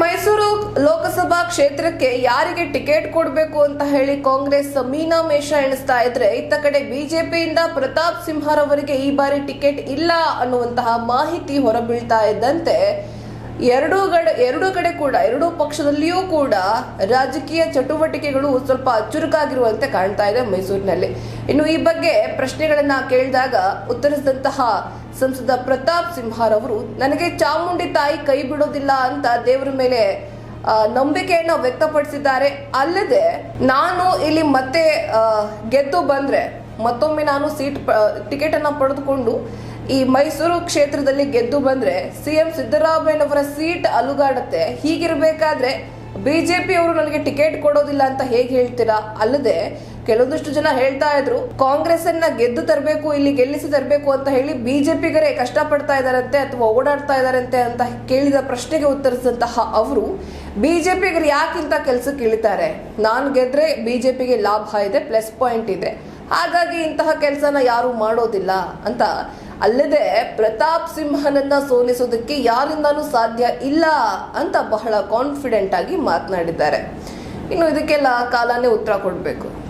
ಮೈಸೂರು ಲೋಕಸಭಾ ಕ್ಷೇತ್ರಕ್ಕೆ ಯಾರಿಗೆ ಟಿಕೆಟ್ ಕೊಡಬೇಕು ಅಂತ ಹೇಳಿ ಕಾಂಗ್ರೆಸ್ ಮೀನಾಮೇಷ ಎಣಿಸ್ತಾ ಇದ್ರೆ ಇತ್ತ ಕಡೆ ಬಿಜೆಪಿಯಿಂದ ಪ್ರತಾಪ್ ಸಿಂಹರವರಿಗೆ ಈ ಬಾರಿ ಟಿಕೆಟ್ ಇಲ್ಲ ಅನ್ನುವಂತಹ ಮಾಹಿತಿ ಹೊರಬೀಳ್ತಾ ಇದ್ದಂತೆ ಎರಡೂ ಕಡೆ ಎರಡೂ ಕಡೆ ಕೂಡ, ಎರಡೂ ಪಕ್ಷದಲ್ಲಿಯೂ ಕೂಡ ರಾಜಕೀಯ ಚಟುವಟಿಕೆಗಳು ಸ್ವಲ್ಪ ಚುರುಕಾಗಿರುವಂತೆ ಕಾಣ್ತಾ ಇದೆ ಮೈಸೂರಿನಲ್ಲಿ. ಇನ್ನು ಈ ಬಗ್ಗೆ ಪ್ರಶ್ನೆಗಳನ್ನ ಕೇಳಿದಾಗ ಉತ್ತರಿಸಿದಂತಹ ಸಂಸದ ಪ್ರತಾಪ್ ಸಿಂಹರವರು ನನಗೆ ಚಾಮುಂಡಿ ತಾಯಿ ಕೈ ಬಿಡೋದಿಲ್ಲ ಅಂತ ದೇವರ ಮೇಲೆ ನಂಬಿಕೆಯನ್ನು ವ್ಯಕ್ತಪಡಿಸಿದ್ದಾರೆ. ಅಲ್ಲದೆ ನಾನು ಇಲ್ಲಿ ಮತ್ತೆ ಗೆದ್ದು ಬಂದ್ರೆ ಮತ್ತೊಮ್ಮೆ ನಾನು ಸೀಟ್ ಟಿಕೆಟ್ ಅನ್ನ ಪಡೆದುಕೊಂಡು ಈ ಮೈಸೂರು ಕ್ಷೇತ್ರದಲ್ಲಿ ಗೆದ್ದು ಬಂದ್ರೆ ಸಿಎಂ ಸಿದ್ದರಾಮಯ್ಯನವರ ಸೀಟ್ ಅಲುಗಾಡುತ್ತೆ. ಹೀಗಿರ್ಬೇಕಾದ್ರೆ ಬಿಜೆಪಿ ಅವರು ನನಗೆ ಟಿಕೆಟ್ ಕೊಡೋದಿಲ್ಲ ಅಂತ ಹೇಗೆ ಹೇಳ್ತೀರಾ? ಅಲ್ಲದೆ ಕೆಲವೊಂದಿಷ್ಟು ಜನ ಹೇಳ್ತಾ ಇದ್ರು ಕಾಂಗ್ರೆಸ್ ಅನ್ನ ಗೆದ್ದು ತರಬೇಕು, ಇಲ್ಲಿ ಗೆಲ್ಲಿಸಿ ತರಬೇಕು ಅಂತ ಹೇಳಿ ಬಿಜೆಪಿಗರೇ ಕಷ್ಟಪಡ್ತಾ ಇದಾರಂತೆ ಅಥವಾ ಓಡಾಡ್ತಾ ಇದಾರಂತೆ ಅಂತ ಕೇಳಿದ ಪ್ರಶ್ನೆಗೆ ಉತ್ತರಿಸಿದಂತಹ ಅವರು, ಬಿಜೆಪಿಗರು ಯಾಕಿಂತ ಕೆಲಸಕ್ಕೆ ಇಳಿತಾರೆ? ನಾನು ಗೆದ್ರೆ ಬಿಜೆಪಿಗೆ ಲಾಭ ಇದೆ, ಪ್ಲಸ್ ಪಾಯಿಂಟ್ ಇದೆ. ಹಾಗಾಗಿ ಇಂತಹ ಕೆಲಸನ ಯಾರು ಮಾಡೋದಿಲ್ಲ ಅಂತ ಅಲ್ಲದೆ ಪ್ರತಾಪ್ ಸಿಂಹನನ್ನ ಸೋಲಿಸೋದಕ್ಕೆ ಯಾರಿಂದಾನೂ ಸಾಧ್ಯ ಇಲ್ಲ ಅಂತ ಬಹಳ ಕಾನ್ಫಿಡೆಂಟ್ ಆಗಿ ಮಾತನಾಡಿದ್ದಾರೆ. ಇನ್ನು ಇದಕ್ಕೆಲ್ಲ ಕಾಲಾನೇ ಉತ್ತರ ಕೊಡಬೇಕು.